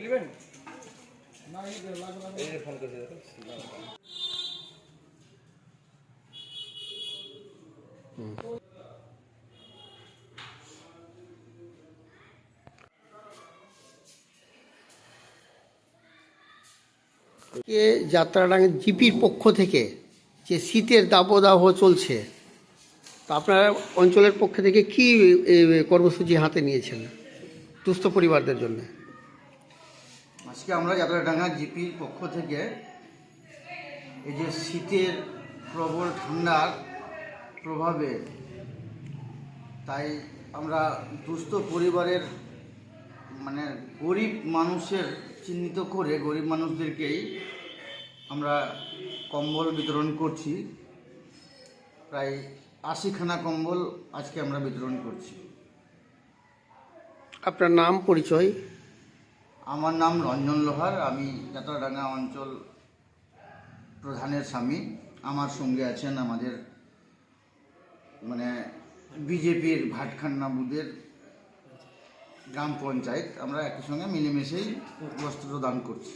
নেবেন এই যে ফোন করেছে দেখো এ যাত্রাডাঙ্গা জিপির পক্ষ থেকে যে শীতের দাবদাহ চলছে তা আপনার অঞ্চলের পক্ষ থেকে কি কর্মসূচি হাতে নিয়েছেন দুস্থ পরিবারদের জন্য? আজকে আমরা যাত্রাডাঙ্গা জিপির পক্ষ থেকে এই যে শীতের প্রবল ঠান্ডার প্রভাবে তাই আমরা দুস্থ পরিবারের মানে গরিব মানুষের চিহ্নিত করে গরিব মানুষদেরকেই আমরা কম্বল বিতরণ করছি। প্রায় আশিখানা কম্বল আজকে আমরা বিতরণ করছি। আপনার নাম, পরিচয়? আমার নাম রঞ্জন লোহার, আমি যাত্রাডাঙ্গা অঞ্চল প্রধানের স্বামী। আমার সঙ্গে আছেন আমাদের মানে বিজেপির ভাটখান্না বুথের গ্রাম পঞ্চায়েত। আমরা একই সঙ্গে মিলেমিশেই বস্ত্র দান করছি।